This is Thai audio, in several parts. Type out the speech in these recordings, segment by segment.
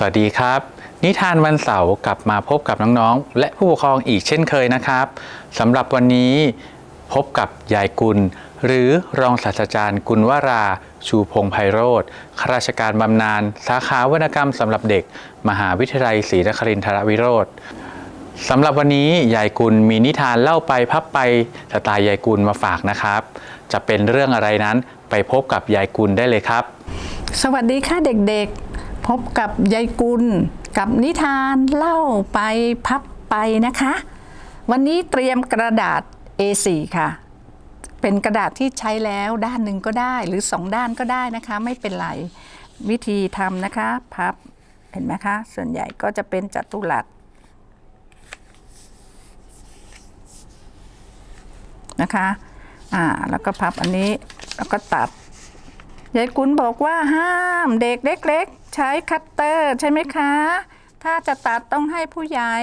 สวัสดีครับ นิทานวันเสาร์กลับมาพบกับน้องๆ และผู้ปกครองอีกเช่นเคยนะครับสำหรับวันนี้พบกับยายกุล หรือรองศาสตราจารย์กุลวรา ชูพงไพโรธข้าราชการบำนาญสาขาวรรณกรรมสำหรับเด็ก มหาวิทยาลัยศรีนครินทรวิโรธสำหรับวันนี้ยายกุลมีนิทานเล่าไปพับไปสไตล์ยายกุลมาฝากนะครับ จะเป็นเรื่องอะไรนั้นไปพบกับยายกุลได้เลยครับ สวัสดีค่ะเด็กๆ พบกับยายกุล กับนิทานเล่าไปพับไปนะคะ วันนี้เตรียมกระดาษ A4 ค่ะ เป็นกระดาษที่ใช้แล้วด้านหนึ่งก็ได้หรือสองด้านก็ได้นะคะ ไม่เป็นไร วิธีทำนะคะพับเห็นไหมคะ ส่วนใหญ่ก็จะเป็นจัตุรัสนะคะ อ่า แล้วก็พับอันนี้ แล้วก็ตัด ยายกุลบอกว่าห้ามเด็กเล็ก ๆ ใช้คัตเตอร์ใช่ไหมคะ ถ้าจะตัดต้องให้ผู้ใหญ่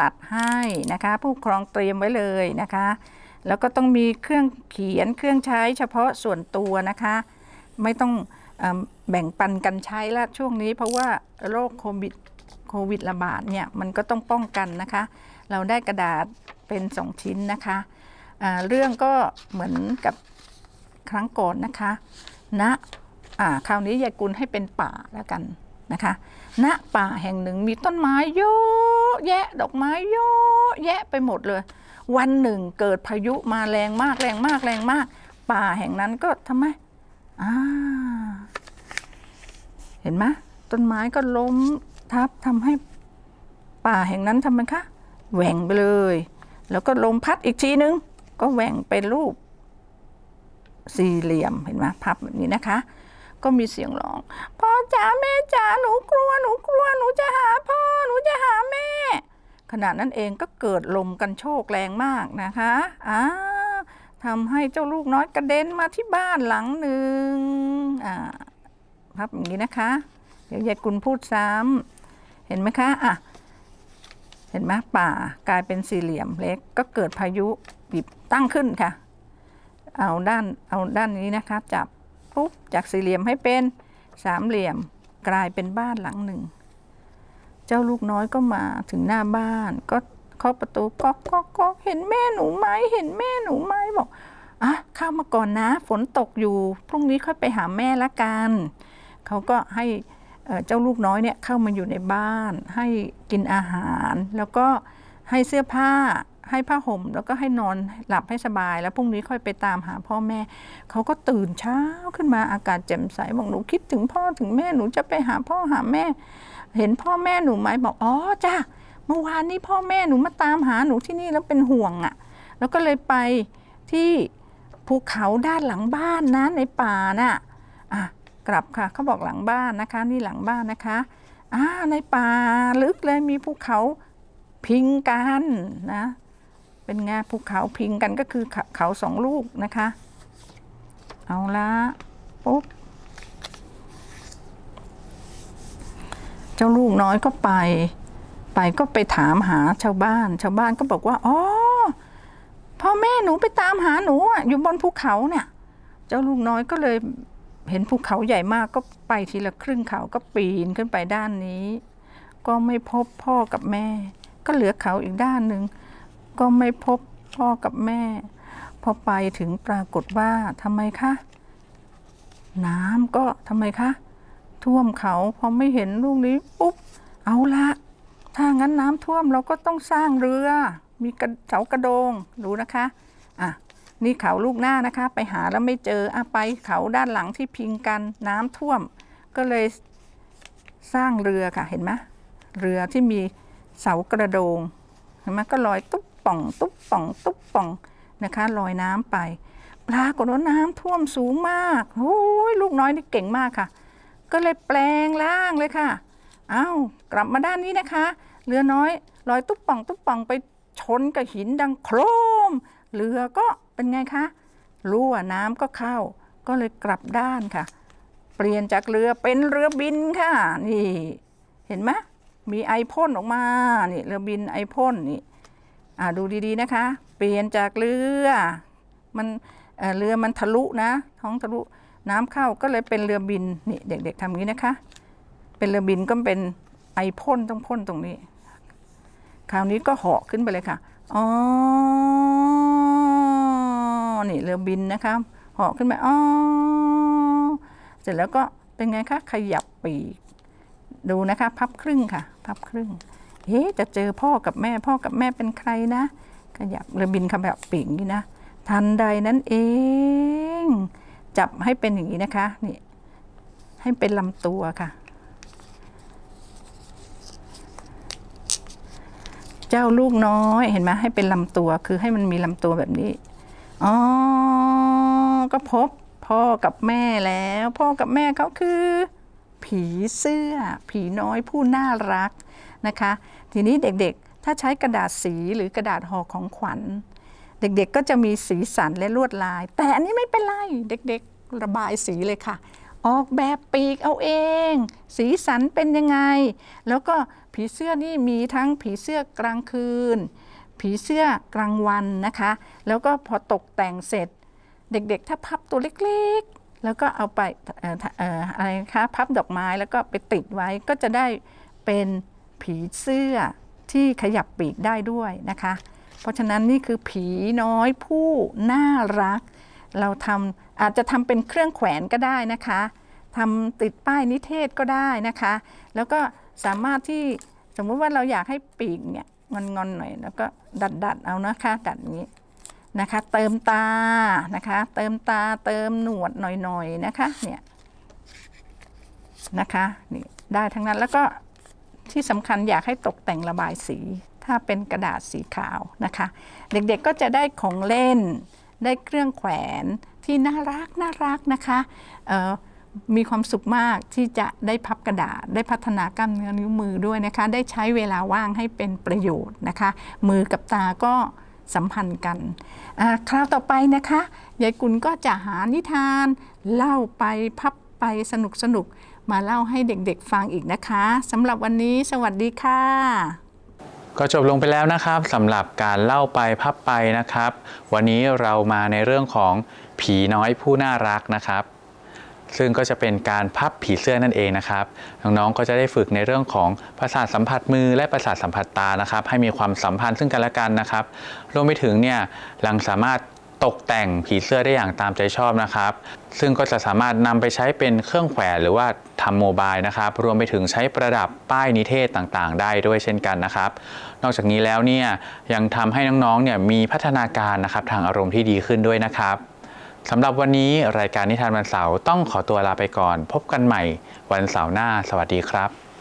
ตัดให้นะคะ ผู้ครองเตรียมไว้เลยนะคะ แล้วก็ต้องมีเครื่องเขียนเครื่องใช้เฉพาะส่วนตัวนะคะ ไม่ต้องอแบ่งปันกันใช้ละช่วงนี้ เพราะว่าโรคโควิดโควิดระบาดเนี่ยมันก็ต้องป้องกันนะคะ เราได้กระดาษเป็นสองชิ้นนะคะอ่าเรื่องก็เหมือนกับครั้งก่อนนะคะณอ่า คราวนี้ยายกุลให้เป็นป่าแล้วกันนะคะณป่าแห่งหนึ่งมีต้นไม้เยอะแยะดอกไม้เยอะแยะไปหมดเลย วันหนึ่งเกิดพายุมาแรงมากแรงมากแรงมาก ป่าแห่งนั้นก็ทำไมอ่าเห็นไหมต้นไม้ก็ล้มทับทำให้ป่าแห่งนั้นทำไมคะแหว่งไปเลย แล้วก็ลมพัดอีกทีนึง ก็แหว่งเป็นรูปสี่เหลี่ยมเห็นไหมพับแบบนี้นะคะ ก็มีเสียงร้อง พ่อจ๋าแม่จ๋าหนูกลัวหนูกลัวหนูจะหาพ่อหนูจะหาแม่ ขณะนั้นเองก็เกิดลมกันโชกแรงมากนะคะอ่าทำให้เจ้าลูกน้อยกระเด็นมาที่บ้านหลังหนึ่งอ่าพับอย่างนี้นะคะ เดี๋ยวยายกุลพูดซ้ำเห็นไหมคะอะเห็นไหมป่ากลายเป็นสี่เหลี่ยมเล็กก็เกิดพายุบีบตั้งขึ้นค่ะ เอาด้านเอาด้านนี้นะคะ จับ ปุ๊บจากสี่เหลี่ยมให้เป็นสามเหลี่ยมกลายเป็นบ้านหลังหนึ่ง เจ้าลูกน้อยก็มาถึงหน้าบ้านก็เคาะประตูก๊อกก๊อกก๊อกเห็นแม่หนูไหมเห็นแม่หนูไหมบอกอะเข้ามาก่อนนะ ฝนตกอยู่ พรุ่งนี้ค่อยไปหาแม่ละกันเขาก็ให้เจ้าลูกน้อยเนี่ยเข้ามาอยู่ในบ้าน ให้กินอาหาร แล้วก็ให้เสื้อผ้า ให้ผ้าห่มแล้วก็ให้นอนหลับให้สบาย แล้วพรุ่งนี้ค่อยไปตามหาพ่อแม่ เขาก็ตื่นเช้าขึ้นมาอากาศแจ่มใสบอกหนูคิดถึงพ่อถึงแม่หนูจะไปหาพ่อหาแม่ เห็นพ่อแม่หนูไหมบอกอ๋อจ้าเมื่อวานนี้พ่อแม่หนูมาตามหาหนูที่นี่แล้วเป็นห่วงอะ่ะ แล้วก็เลยไปที่ภูเขาด้านหลังบ้านนะในป่าน่ะอะกลับค่ะเขาบอกหลังบ้านนะคะ นี่หลังบ้านนะคะอ่าในป่าลึกเลยมีภูเขาพิงกันนะ เป็นไงภูเขาพิงกันก็คือเขาเขาสองลูกนะคะ เอาละปุ๊บ เจ้าลูกน้อยก็ไป ไปก็ไปถามหาชาวบ้าน ชาวบ้านก็บอกว่าอ๋อพ่อแม่หนูไปตามหาหนูอะอยู่บนภูเขาเนี่ย เจ้าลูกน้อยก็เลยเห็นภูเขาใหญ่มากก็ไปทีละครึ่งเขาก็ปีนขึ้นไปด้านนี้ ก็ไม่พบพ่อกับแม่ ก็เหลือเขาอีกด้านหนึ่ง ก็ไม่พบพ่อกับแม่ พอไปถึงปรากฏว่าทำไมคะ น้ำก็ทำไมคะ ท่วมเขาพอไม่เห็นลูกนี้ปุ๊บเอาละถ้างั้นน้ำท่วมเราก็ต้องสร้างเรือ มีกระเสากระโดงดูนะคะอะนี่เขาลูกหน้านะคะ ไปหาแล้วไม่เจออะไปเขาด้านหลังที่พิงกันน้ำท่วม ก็เลยสร้างเรือค่ะเห็นไหมเรือที่มีเสากระโดงเห็นไหมก็ลอยตุ๊บ ป่อง ตุ๊บป่อง ตุ๊บป่องนะคะลอยน้ำไป ปรากฏว่าน้ำท่วมสูงมากโอ้ยลูกน้อยนี่เก่งมากค่ะ ก็เลยแปลงร่างเลยค่ะอา้าวกลับมาด้านนี้นะคะเรือน้อยลอยตุ๊บป่อง ตุ๊บป่องไปชนกับหินดังโครมเรือก็เป็นไงคะรั่วน้ำก็เข้า ก็เลยกลับด้านค่ะ เปลี่ยนจากเรือเป็นเรือบินค่ะ นี่ เห็นไหมมีไอพ่นออกมา นี่เรือบินไอพ่นนี่ ดูดีๆนะคะ เปลี่ยนจากเรือมันเเรือมันทะลุนะ ท้องทะลุน้ำเข้าก็เลยเป็นเรือบินนี่เด็ก ๆทำอย่างนี้นะคะ เป็นเรือบินก็เป็นไอพ่นต้องพ่นตรงนี้ คราวนี้ก็เหาะขึ้นไปเลยค่ะอ๋อนี่เรือบินนะคะเหาะขึ้นไปอ๋อเสร็จแล้วก็เป็นไงคะขยับปีกดูนะคะ พับครึ่งค่ะ พับครึ่ง เอ๊ะจะเจอพ่อกับแม่พ่อกับแม่เป็นใครนะขยับเรือบินขยับปีกอย่งนี้นะ ทันใดนั้นเอง จับให้เป็นอย่างนี้นะคะนี่ให้เป็นลำตัวค่ะ เจ้าลูกน้อยเห็นไหมให้เป็นลำตัวคือให้มันมีลำตัวแบบนี้อ๋อก็พบพ่อกับแม่แล้ว พ่อกับแม่เขาคือ ผีเสื้อ ผีน้อยผู้น่ารักนะคะ ทีนี้เด็กๆ ถ้าใช้กระดาษสีหรือกระดาษห่อของขวัญ เด็กๆก็จะมีสีสันและลวดลาย แต่อันนี้ไม่เป็นไร เด็กๆ ระบายสีเลยค่ะ ออกแบบปีกเอาเอง สีสันเป็นยังไง แล้วก็ผีเสื้อนี่มีทั้งผีเสื้อกลางคืน ผีเสื้อกลางวันนะคะ แล้วก็พอตกแต่งเสร็จ เด็กๆ ถ้าพับตัวเล็กๆ แล้วก็เอาไปอ่อะไรคะพับดอกไม้แล้วก็ไปติดไว้ก็จะได้เป็นผีเสื้อที่ขยับปีกได้ด้วยนะคะ เพราะฉะนั้นนี่คือผีน้อยผู้น่ารัก เราทำอาจจะทำเป็นเครื่องแขวนก็ได้นะคะทำติดป้ายนิเทศก็ได้นะคะ แล้วก็สามารถที่สมมติว่าเราอยากให้ปีกเนี่ยงอนๆหน่อย แล้วก็ดัดดัดๆเอานะคะ ดัดอย่างนี้ นะคะ เติมตานะคะ เติมตาเติมหนวดหน่อยๆนะคะเนี่ยนะคะนี่ได้ทั้งนั้นแล้วก็ที่สำคัญอยากให้ตกแต่งระบายสี ถ้าเป็นกระดาษสีขาวนะคะ เด็กๆก็จะได้ของเล่น ได้เครื่องแขวนที่น่ารักน่ารักนะคะมีความสุขมากที่จะได้พับกระดาษ ได้พัฒนากล้ามเนื้อนิ้วมือด้วยนะคะ ได้ใช้เวลาว่างให้เป็นประโยชน์นะคะ มือกับตาก็ สัมพันธ์กัน คราวต่อไปนะคะยายกุลก็จะหานิทาน เล่าไปพับไปสนุกสนุกมาเล่าให้เด็กๆฟังอีกนะคะสำหรับวันนี้สวัสดีค่ะ ก็จบลงไปแล้วนะครับสำหรับการเล่าไปพับไปนะครับ วันนี้เรามาในเรื่องของผีน้อยผู้น่ารักนะครับ ซึ่งก็จะเป็นการพับผีเสื้อนั่นเองนะครับน้องๆก็จะได้ฝึกในเรื่องของประสาทสัมผัสมือและประสาทสัมผัสตานะครับ ให้มีความสัมพันธ์ซึ่งกันและกันนะครับรวมไปถึงเนี่ยยังสามารถตกแต่งผีเสื้อได้อย่างตามใจชอบนะครับ ซึ่งก็จะสามารถนำไปใช้เป็นเครื่องแขวนหรือว่าทำโมบายนะครับ รวมไปถึงใช้ประดับป้ายนิเทศต่างๆ ได้ด้วยเช่นกันนะครับ นอกจากนี้แล้วเนี่ยยังทำให้น้องๆเนี่ยมีพัฒนาการนะครับทางอารมณ์ที่ดีขึ้นด้วยนะครับ สำหรับวันนี้รายการนิทานวันเสาร์ต้องขอตัวลาไปก่อน พบกันใหม่วันเสาร์หน้า สวัสดีครับ